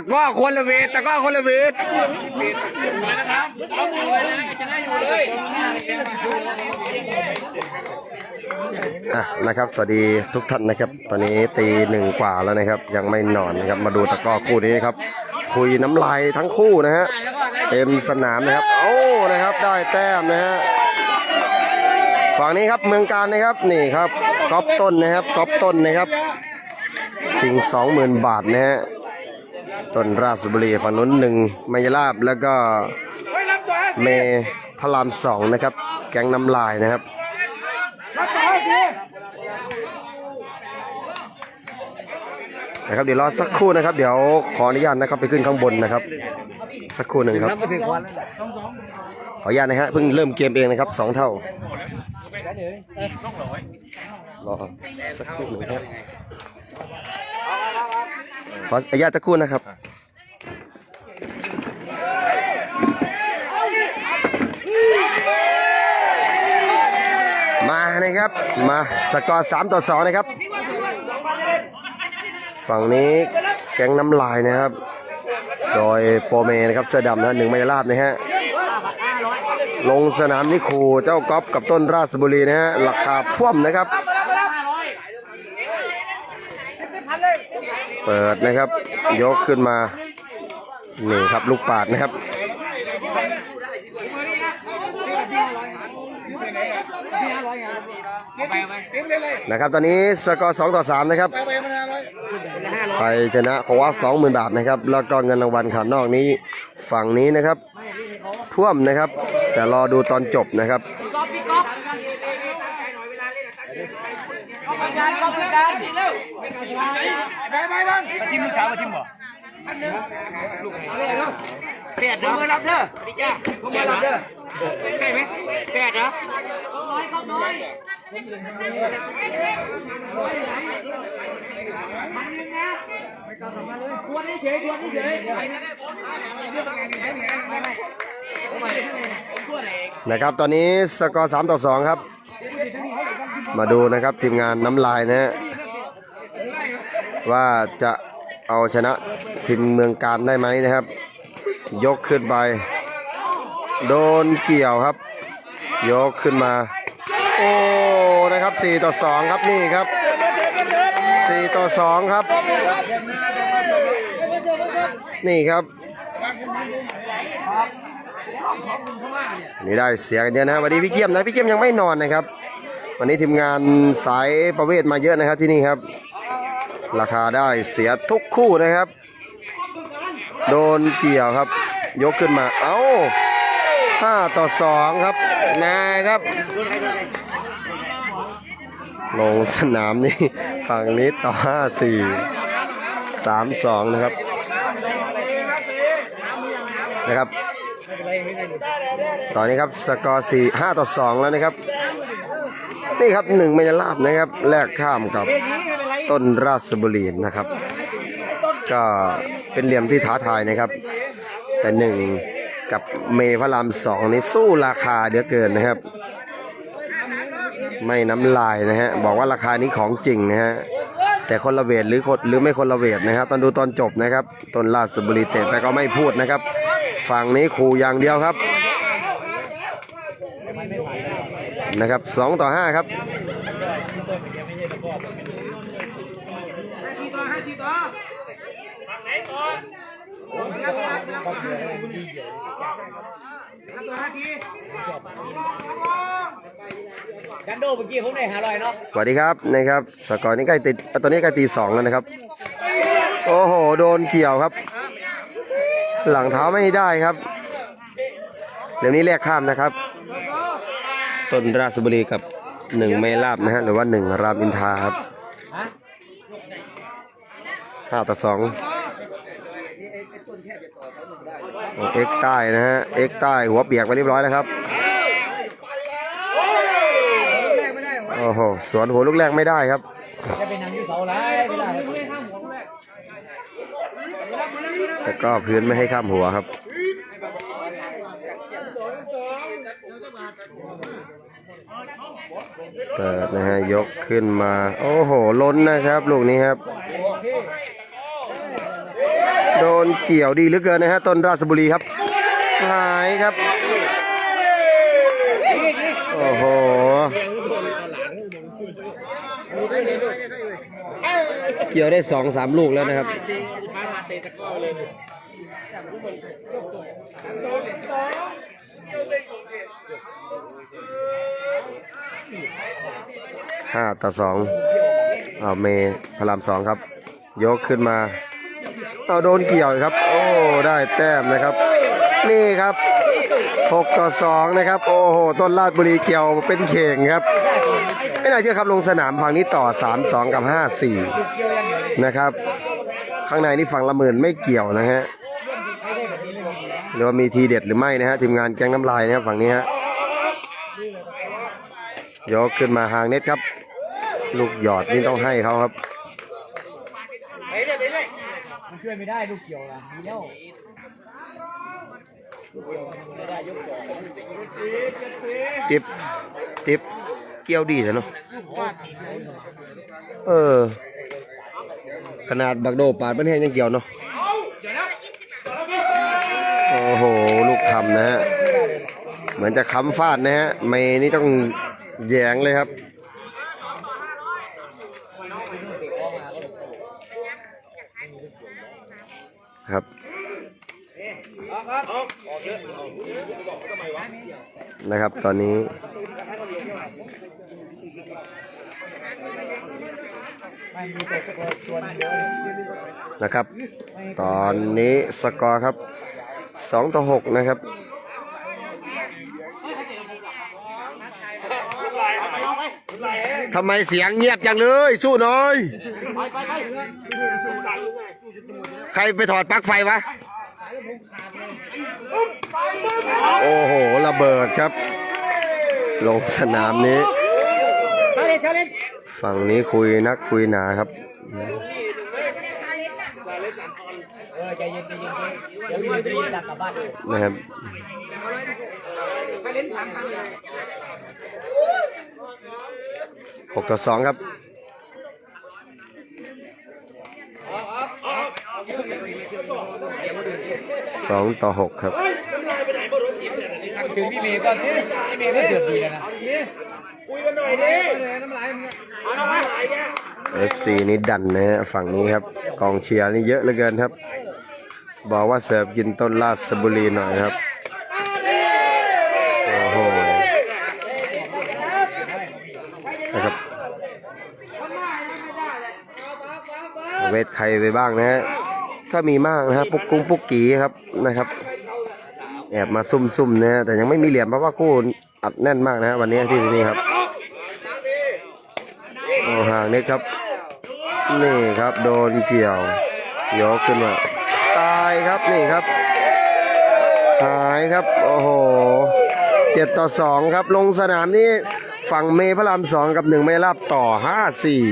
ะก้อคนละเวทตะกร้อคนละเวทอะนะครับ สวัสดีทุกท่านนะครับ ตอนนี้ตีหนึ่งกว่าแล้วนะครับ ยังไม่นอนนะครับ มาดูตะก้อคู่นี้ครับ คุยน้ำลายทั้งคู่นะฮะ เต็มสนามนะครับ โอ้ นะครับ ได้แต้มนะฮะ ฝั่งนี้ครับเมืองการนะครับ นี่ครับก๊อปต้นนะครับก๊อปต้นนะครับชิงสองหมื่นบาทนะฮะ ต้นราชบุรีฝั่งนู้นหนึ่งมายาลาบแล้วก็เมพระรามสองนะครับ แกงน้ำลายนะครับนะครับเดี๋ยวรอสักครู่นะครับ เดี๋ยวขออนุญาตนะครับไปขึ้นข้างบนนะครับ สักครู่หนึ่งครับขออนุญาตนะฮะเพิ่งเริ่มเกมเองนะครับสองเท่ารอสักครู่หนึ่งครับ ขออนุญาตสักครู่นะครับมานะครับมาสกอร์สามต่อสองนะครับ ฝั่งนี้แก๊งน้ำลายนะครับ โดยโปรเมนะครับเสื้อดำนะหนึ่งไมลาบนะฮะลงสนามนิคูเจ้าก๊อฟกับต้นราชบุรีนะฮะราคาท่วมนะครับ เปิดนะครับ ยกขึ้นมานี่ครับลูกปาดนะครับนะครับ ตอนนี้สกอร์สองต่อสามนะครับไปชนะขวาสองหมื่นบาทนะครับ แล้วก็เงินรางวัลขานอกนี้ฝั่งนี้นะครับ ท่วมนะครับ แต่รอดูตอนจบนะครับ ก๊อปพี่ก๊อปก๊อปประการก๊อปประการเร็วไปไปบ้างมาจิ้มมือสาวมาจิ้มบ่แปดเด้อมารับเด้อพี่จ้ามมารับเด้อใช่ไหมแปดเหรอน้อยเขาน้อยมันยังนะไม่ต้องทำมาเลยควรเฉยควรเฉยนะครับตอนนี้สกอร์สามต่อสองครับ มาดูนะครับทีมงานน้ำลายนะฮะว่าจะเอาชนะทีมเมืองการได้ไหมนะครับ ยกขึ้นไป โดนเกี่ยวครับ ยกขึ้นมา โอ้นะครับ 4 ต่อ 2 ครับนี่ครับ 4 ต่อ 2 ครับ นี่ครับนี่ได้เสียกันเยอะนะวันนี้พี่เกียมนะพี่เกียมยังไม่นอนนะครับ วันนี้ทีมงานสายประเวทมาเยอะนะครับที่นี่ครับ ราคาได้เสียทุกคู่นะครับ โดนเกี่ยวครับ ยกขึ้นมา เอ้าห้าต่อสองครับนายครับลงสนามนี่ฝั่งนี้ต่อห้าสี่สามสองนะครับนะครับ ตอนนี้ครับสกอร์สี่ห้าต่อสองแล้วนะครับ นี่ครับหนึ่งมายาลาบนะครับ แลกข้ามกับต้นราชบุรีนะครับ ก็เป็นเหลี่ยมที่ท้าทายนะครับ แต่หนึ่งกับเมพระรามสองนี่สู้ราคาเดือเกินนะครับ ไม่น้ำลายนะฮะบอกว่าราคานี้ของจริงนะฮะแต่คนละเวทหรือคนหรือไม่คนละเวทนะครับ ตอนดูตอนจบนะครับต้นราชบุรีเตะแต่ก็ไม่พูดนะครับ ฝั่งนี้ขู่อย่างเดียวครับ นะครับสองต่อห้าครับกันโดเมื่อกี้ผมได้หาลอยเนาะสวัสดีครับนะครับสกอร์นี้ใกล้ติดตอนนี้ใกล้ตีสองแล้วนะครับ โอ้โห โดนเกี่ยวครับ หลังเท้าไม่ได้ครับเดี๋ยวนี้เรียกข้ามนะครับ ต้นราชบุรีกับหนึ่งเมลาบนะฮะหรือว่าหนึ่งรามอินทาครับห้าต่อสองเอ็กใต้นะฮะเอ็กใต้หัวเปียกไปเรียบร้อยแล้วครับโอ้โหสวนหัวลูกแรกไม่ได้ครับแต่ก็พื้นไม่ให้ข้ามหัวครับ เปิดนะฮะยกขึ้นมา โอ้โหล้นนะครับลูกนี้ครับ โดนเกี่ยวดีเหลือเกินนะฮะต้นราชบุรีครับ หายครับ โอ้โหเกี่ยวได้สองสามลูกแล้วนะครับ ห้าต่อสองเอาเมพลามสองครับ ยกขึ้นมา เอาโดนเกี่ยวครับ โอ้ได้แต้มนะครับ นี่ครับหกต่อสองนะครับ โอ้โห ต้นลาดบุรีเกี่ยวเป็นเข่งครับไม่น่าเชื่อครับลงสนามฝั่งนี้ต่อ3 2กับ5 4นะครับ ข้างในนี่ฝั่งละหมื่นไม่เกี่ยวนะฮะหรือว่ามีทีเด็ดหรือไม่นะฮะทีมงานแกงน้ำลายนะครับฝั่งนี้ฮะยกขึ้นมาห่างเน็ตครับ ลูกหยอดนี่ต้องให้เขาครับมันช่วยไม่ได้ลูกเกี่ยวละมีแล้วติบติบเกี่ยวดีแต่เนาะเออ ขนาดบักโดปาดมันแห้งยังเกี่ยวเนาะโอ้โห ลูกทำนะฮะ เหมือนจะค้ำฟาดนะฮะ เมย์นี่ต้องแยงเลยครับครับ นะครับตอนนี้ไม่มีตัวตัวตัวนึงเดียวนะครับ ตอนนี้สกอร์ครับสองต่อหกนะครับทำไมเสียงเงียบจังเลย สู้หน่อย ใครไปถอดปลั๊กไฟวะ โอ้โห ระเบิดครับ ลงสนามนี้ ฝั่งนี้คุยนักคุยหนาครับนะยิงดักกลับบ้านนะครับหกต่อสองครับ สองต่อหกครับถึงพี่เมย์ก็พี่เมย์ก็เสือกดีแล้วนะ FC นี่ดันนะฮะฝั่งนี้ครับ กองเชียร์นี่เยอะเหลือเกินครับ บอกว่าเสิร์ฟกินต้นราชบุรีหน่อยครับโอ้โหนะครับเวทใครไปบ้างนะฮะ ก็มีมากนะฮะปุกกุ้งปุกกีครับนะครับ แอบมาซุ่มๆนะแต่ยังไม่มีเหรียญเพราะว่าคู่อัดแน่นมากนะฮะวันนี้ที่นี่ครับโอ้ห่างนิดครับ นี่ครับโดนเกี่ยวยกขึ้นมาตายครับนี่ครับ หายครับโอ้โหเจ็ดต่อสองครับลงสนามนี้ฝั่งเมพระรามสองกับหนึ่งไม่รับต่อห้าสี่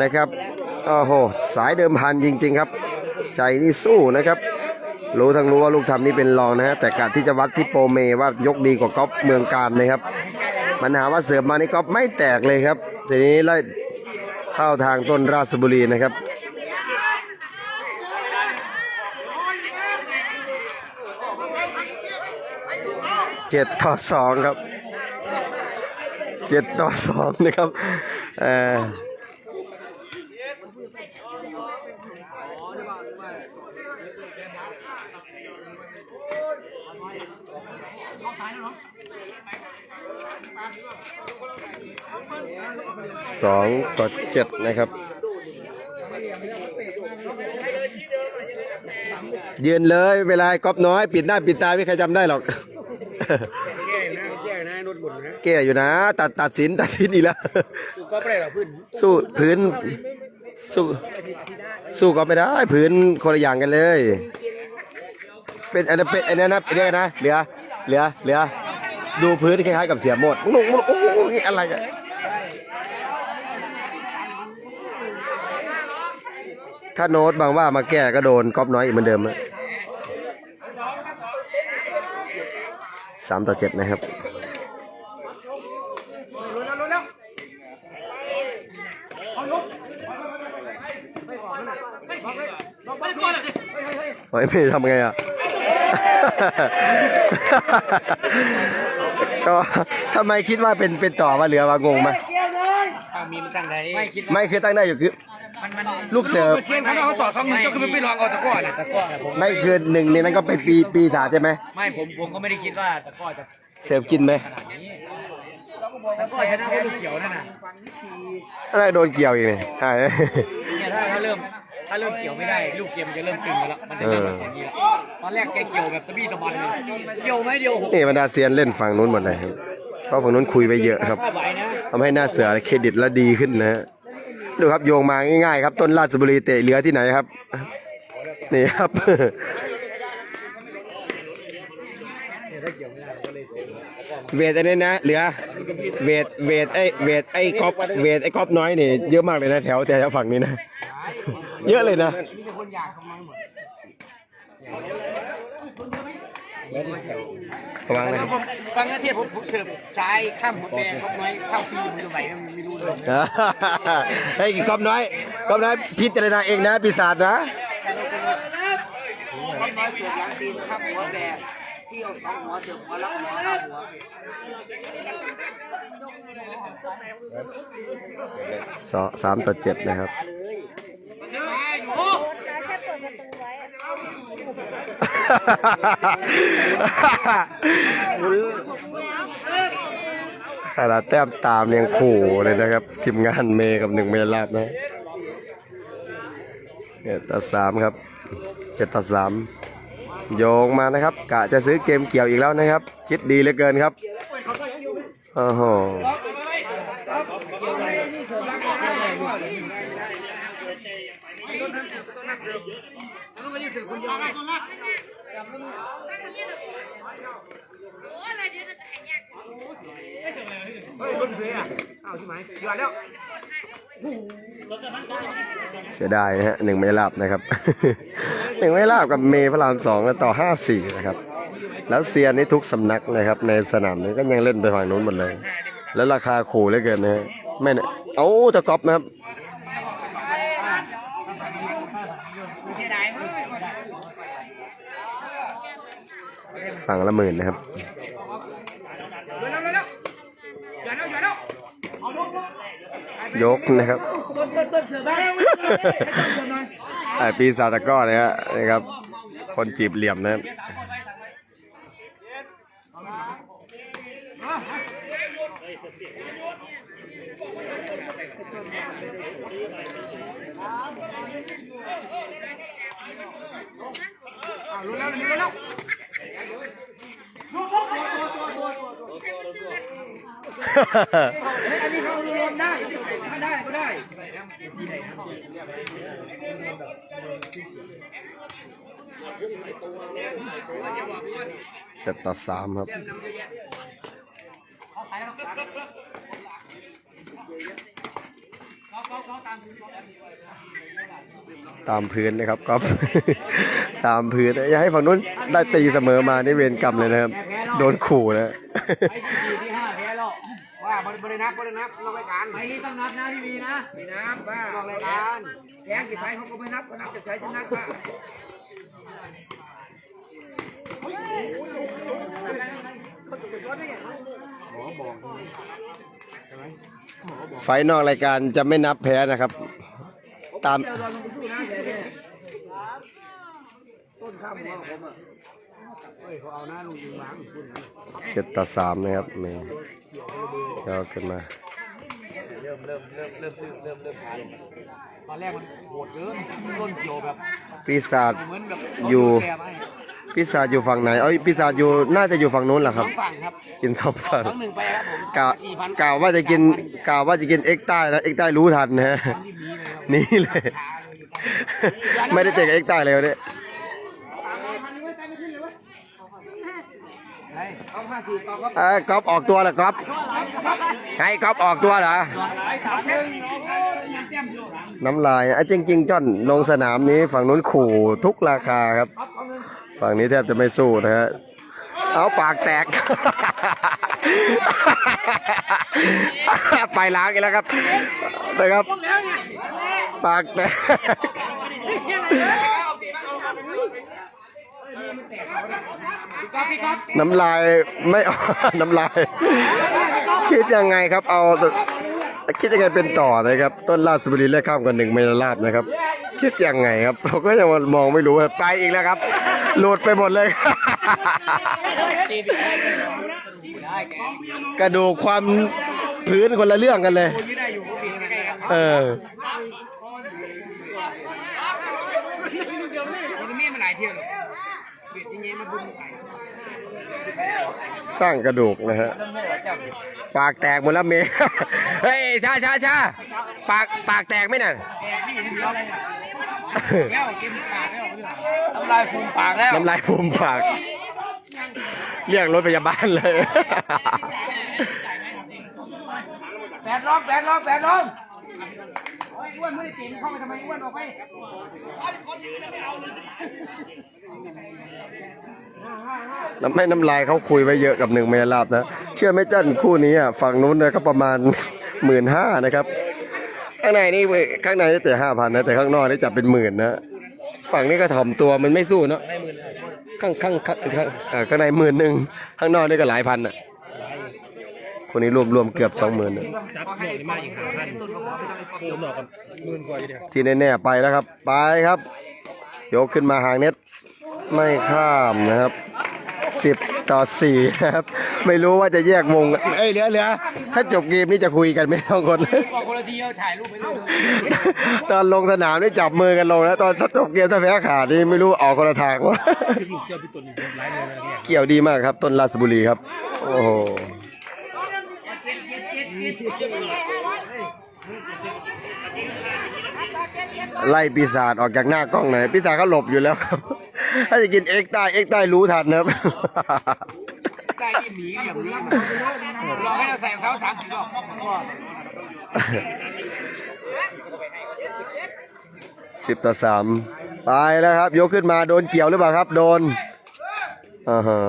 นะครับ โอ้โหสายเดิมพันจริง ๆ ครับ ใจนี่สู้นะครับ รู้ทั้งรู้ว่าลูกทำนี่เป็นรองนะฮะแต่การที่จะวัดที่โปรเมว่ายกดีกว่าก๊อฟเมืองการนะครับปัญหาว่าเสิร์ฟมานี่ก๊อฟไม่แตกเลยครับทีนี้ไล่เข้าทางต้นราชบุรีนะครับเจ็ดต่อสองครับเจ็ดต่อสองนะครับเออ สองต่อเจ็ดนะครับ ยืนเลยเวลาก๊อฟน้อย ปิดหน้าปิดตาไม่ใครจำได้หรอก แก้อยู่นะ ตัดตัดสินตัดสินอีกแล้ว ก็ไม่ได้หรอกพื้นสู้พื้น สู้สู้ก็ไม่ได้พื้นคนละอย่างกันเลย เป็นอันนั้นเป็นอันนั้นนะเรียกนะเหลือเหลือเหลือดูพื้นคล้ายๆกับเสียหมดมึงมึงโอ้โหอะไรกัน ถ้าโน้ตบางว่ามาแก้ก็โดนก๊อปน้อยอีกเหมือนเดิมอะสามต่อเจ็ดนะครับไปก่อนเลยฮ้ยไม่ทำไงอะ ก็ทำไมคิดว่าเป็นเป็นต่อว่าเหลือวางงไหมถ้ามีมันตั้งไหนไม่คิดไม่คือตั้งได้อยู่คือมันมัน ลูกเสิร์ฟเชียนเขาเอาต่อสองหนึ่งก็คือไม่ลองเอาตะก้อน่ะตะก้อน่ะผมไม่คือหนึ่งในนั้นก็เป็นปีปีศาจใช่ไหมไม่ผมผมก็ไม่ได้คิดว่าตะก้อจะเสิร์ฟกินไหมขนาดนี้ตะก้อชนะเพราะลูกเขียวนั่นน่ะอะไรโดนเกี่ยวอีกเนี่ยใช่เนี่ยถ้าถ้าเริ่มถ้าเริ่มเกี่ยวไม่ได้ลูกเกมมันจะเริ่มตึงแล้วมันจะเริ่มแบบอย่างนี้แล้วตอนแรกแกเกี่ยวแบบตะบี้ตะบันเลยเกี่ยวไม่เดียวหกนี่บรรดาเซียนเล่นฝั่งนู้นหมดเลยครับเพราะฝั่งนู้นคุยไปเยอะครับถ้าไหวนะทำให้หน้าเสือเครดิตและดีขึ้นนะฮะ ดูครับโยงมาง่ายๆครับ ต้นราชบุรีเตะเหลือที่ไหนครับ นี่ครับเวไม่ได้ก็เลยเสียแล้วก็เวทอันนี้นะเหลือเวทเวทไอ้เวทไอ้ก๊อฟเวทไอ้ก๊อฟน้อยนี่เยอะมากเลยนะแถวแถวฝั่งนี้นะ เยอะเลยนะ ระวังนะครับผมฟังนะเทียบผมผมเสิร์ฟซ้ายข้ามหัวแดงครับน้อยเข้าฟรีผมจะไหวไม่รู้เลยเฮ้ยก๊อฟน้อยก๊อฟน้อยพิจารณาเองนะปีศาจนะครับน้อยเสือกหลังตีนข้ามหัวแดงที่เอาสองหัวเสือกหัวแล้วหัวเอาหัวสองสามต่อเจ็ดนะครับ ขนาดแต้มตามยังขู่เลยนะครับทีมงานเมย์กับหนึ่งเมลาบนะเนี่ยต่อสามครับเจ็ดต่อสามโยงมานะครับ กะจะซื้อเกมเกี่ยวอีกแล้วนะครับ คิดดีเหลือเกินครับโอ้โห เฮ้ยรถเพลอะเอาใช่ไหมหยอดแล้วเสียดายนะฮะหนึ่งไม่ลาบนะครับ หนึ่งไม่ลาบกับเมย์พระรามสองต่อห้าสี่นะครับ แล้วเซียนนี่ทุกสำนักนะครับ ในสนามนี้ก็ยังเล่นไปฝั่งนู้นหมดเลย แล้วราคาขู่เหลือเกินนะฮะไม่เนี่ยเอ้าตะก๊อปนะครับฝั่งละหมื่นนะครับ เร็วเร็วเร็วหยอดแล้วหยอดแล้ว ยกนะครับไอปีศาจตะก้อนะฮะนะครับ คนจีบเหลี่ยมนะครับรู้แล้วรู้แล้วอันนี้เขารวมได้ถ้าได้ก็ได้ เจ็ดต่อสามครับ ตามพื้นนะครับก็ตามพื้นอย่าให้ฝั่งนู้นได้ตีเสมอมานี่เวรกรรมเลยนะครับ โดนขู่นะไอ้ที่สี่ที่ห้าแล้วว่าบริบรินับบรินับนอกรายการไอ้นี่ต้องนับนะพี่วีนะมีนับบ้านอกรายการแพ้กี่ไฟเขาก็ไม่นับก็นับจะใช้ชนะบ้า ไฟนอกรายการจะไม่นับแพ้นะครับ ตามเจ็ดต่อสามนะครับเมย์เอาขึ้นมา เริ่มเริ่มเริ่มเริ่มเริ่มเริ่มเริ่มทานตอนแรกมันโหดเกินต้นเกี่ยวแบบปีศาจเหมือนแบบอยู่ แกไว้ปีศาจอยู่ฝั่งไหน เอ้ยปีศาจอยู่น่าจะอยู่ฝั่งนู้นแหละครับ ฝั่งครับกินสองฝั่งครั้งหนึ่งไปครับผมกล่าวสี่พันกล่าวว่าจะกินกล่าวว่าจะกินเอ็กใต้แล้วเอ็กใต้รู้ทันนะฮะ ที่มีเลยครับนี่เลย ไม่ได้เตะกับเอ็กใต้เลยวันนี้ เฮ้ยเอาห้าสี่ต่อบเอ้ยก๊อฟออกตัวเหรอก๊อฟให้ก๊อฟออกตัวเหรอไอ้สายังเต็มอยู่น้ำลายอะจริงจ้อนลงสนามนี้ฝั่งนู้นขู่ทุกราคาครับ ฝั่งนี้แทบจะไม่สู้นะฮะเอาปากแตก ไปล้างกันแล้วครับนะครับ ปากแตก น้ำลายไม่ออกน้ำลาย คิดยังไงครับเอา คิดยังไงเป็นต่อนะครับ ต้นราชบุรีเลขข้ามกันหนึ่งไม่ลาบนะครับ คิดยังไงครับเราก็ยังมองไม่รู้ไปอีกแล้วครับ หลุดไปหมดเลย กระดูกความพื้นคนละเรื่องกันเลย เออ มันมีมาหลายเที่ยวเลยเบียดยังไงมาบุญไก่ สร้างกระดูกนะฮะ ปากแตกหมดแล้วเมย์เฮ้ยชาชาชาปากปากแตกไหมน่ะแอบพี่ยังเดียวเลยแล้วเกมปากแล้วน้ำลายฟูมปากแล้วน้ำลายฟูมปาก เรียกรถพยาบาลเลยแปดลงแปดลงแปดลงโอ้ย อ้วนไม่ได้เก่งเข้าไปทำไมอ้วนออกไปน้ำให้น้ำลายเขาคุยไว้เยอะกับหนึ่งเมลาบนะ เชื่อไหมเจ้าคู่นี้อะฝั่งนู้นนะก็ประมาณหมื่นห้านะครับ ข้างในนี่ข้างในนี่แต่ห้าพันนะแต่ข้างนอกนี่จับเป็นหมื่นนะฝั่งนี้ก็ถ่อมตัวมันไม่สู้เนาะข้างข้างข้างข้างในหมื่นหนึ่งข้างนอกนี่ก็หลายพันอะ คนนี้รวมรวมเกือบสองหมื่นจับเด็กมาอีกหาพันต้นก็พอไม่ต้องไปกดหนอกกันหมื่นกว่าอยู่เดียวที่แน่ๆไปแล้วครับ ไปครับยกขึ้นมาห่างเน็ตไม่ข้ามนะครับสิบต่อสี่นะครับ ไม่รู้ว่าจะแยกวงเอ้ยเหลือเหลือถ้าจบเกมนี่จะคุยกันไม่ต้องคนบอกคนละทีเอาถ่ายรูปไปเลยตอนลงสนามนี่จับมือกันลงแล้วตอนถ้าจบเกมถ้าแพ้ขาดนี่ไม่รู้ออกคนละทางวะเกี่ยเกี่ยวดีมากครับต้นราชบุรีครับ โอ้โห ไล่ปีศาจออกจากหน้ากล้องหน่อยปีศาจก็หลบอยู่แล้วครับ ถ้าจะกินเอ็กซ์ใต้เอ็กซ์ใต้รู้ทันนะครับได้ที่หมีอย่างนี้รอให้เราใส่ของเขาสามสิบรอบสิบต่อสามไปแล้วครับ ยกขึ้นมาโดนเกี่ยวหรือเปล่าครับ โดนอ่าฮะ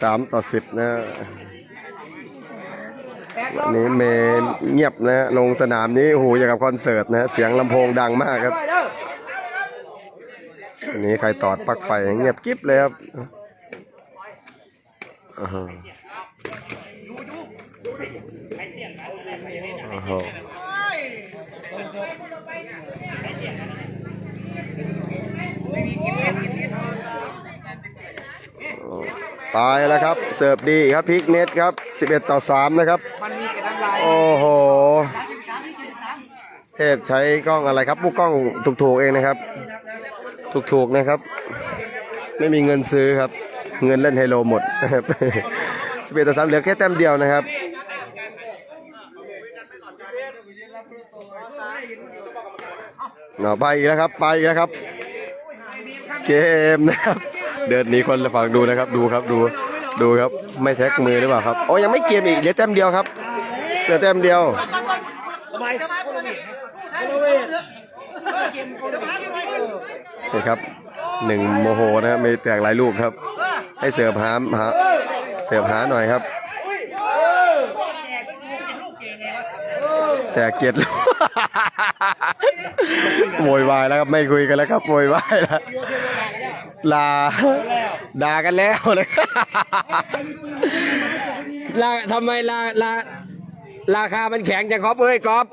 สามต่อสิบนะ วันนี้เมนเงียบนะฮะลงสนามนี้โอ้โหอย่างกับคอนเสิร์ตนะฮะเสียงลำโพงดังมากครับวันนี้ใครตอดปลั๊กไฟเงียบกิ๊บเลยครับอ่าฮะอ่าฮะ ไปแล้วครับ เสิร์ฟดีครับพลิกเน็ตครับ 11 ต่อ 3 นะครับมันมีแต่น้ำลายโอ้โห เทพใช้กล้องอะไรครับผู้กล้องถูกๆเองนะครับ ถูกๆนะครับ ไม่มีเงินซื้อครับ เงินเล่นไฮโลหมดนะครับ11ต่อ3เหลือแค่แต้มเดียวนะครับเอไปอีกแล้วครับ ไปอีกแล้วครับ เกมนะครับ เดินหนีคนละฝั่งดูนะครับ ดูครับดูดูครับไม่แท็กมือหรือเปล่าครับโอ้ยังไม่เกมอีกเหลือแต้มเดียวครับเหลือแต้มเดียวนี่ครับหนึ่งโมโหนะครับม่แตกหลายลูกครับ ให้เสิร์ฟหาหาเสิร์ฟหาหน่อยครับ แต่เกียรติลูก โวยวายแล้วครับไม่คุยกันแล้วครับโวยวายแล้วลาด่ากันแล้วนะลาทำไมลาลาราคามันแข็งจังครับเอ้ยก๊อฟ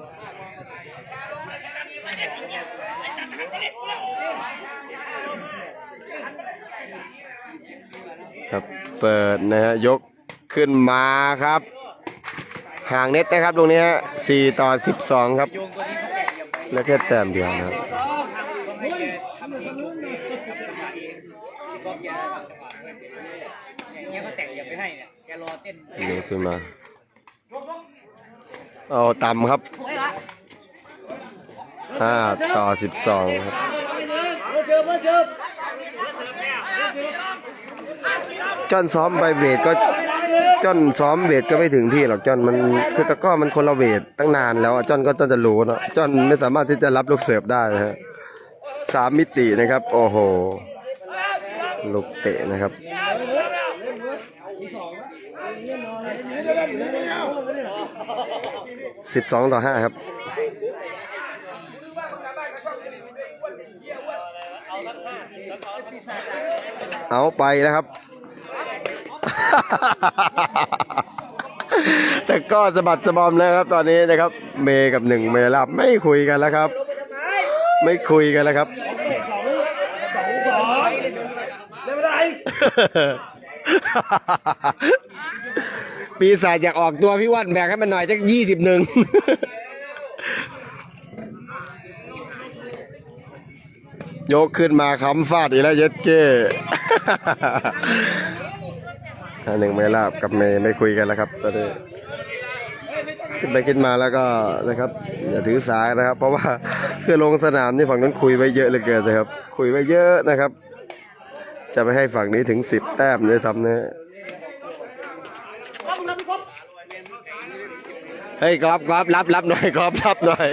ครับเปิดนะฮะยกขึ้นมาครับ ห่างเน็ตนะครับตรงนี้ฮะ4ต่อ12ครับ แล้วแค่แต้มเดียวนะครับเนี่ยเขาแต่งอย่าไปให้เนี่ยแกรอเต้นยกขึ้นมา เอาต่ำครับ5ต่อ12ครับจอนซ้อมไปเวทก็ จอนซ้อมเวทก็ไม่ถึงที่หรอกจอนมันคือตะก้อมันคนละเวทตั้งนานแล้วจอนก็ต้องจะรู้เนาะจอนไม่สามารถที่จะรับลูกเสิร์ฟได้นะฮะสามมิตินะครับ โอ้โหลูกเตะนะครับสิบสองต่อห้าครับเอาไปนะครับ แต่ก็สะบัดสะบอมแล้วครับ ตอนนี้นะครับ เมย์กับหนึ่งเมย์ลับไม่คุยกันแล้วครับ ไม่คุยกันแล้วครับปีศาจอยากออกตัวพี่วันแบ่งให้มันหน่อยจักยี่สิบหนึ่งยกขึ้นมาค้ำฟาดอีกแล้วเย็ดเก้ หนึ่งไม่ลาบกับเมย์ไม่คุยกันแล้วครับตอนนี้ขึ้นไปขึ้นมาแล้วก็นะครับอย่าถือสานะครับ เพราะว่าคือลงสนามนี่ฝั่งนั้นคุยไว้เยอะเหลือเกินนะครับ คุยไว้เยอะนะครับ จะไปให้ฝั่งนี้ถึงสิบแต้มเลยทำนะเฮ้ยกอบกอบรับรับหน่อยกอบรับหน่อย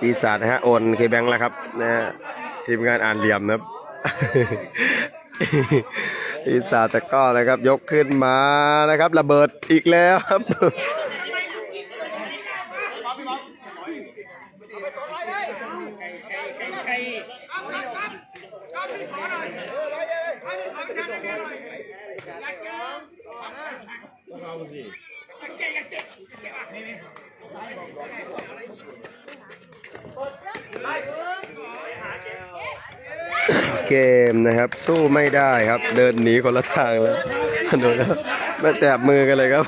ปีศาจนะฮะโอนเคแบงแล้วครับนะฮะทีมงานอ่านเหลี่ยมนะครับ อีสาตะก้อนะครับยกขึ้นมานะครับ ระเบิดอีกแล้วครับ เกมนะครับ สู้ไม่ได้ครับ เดินหนีคนละทางแล้วดูแล้วมาแตบมือกันเลยครับ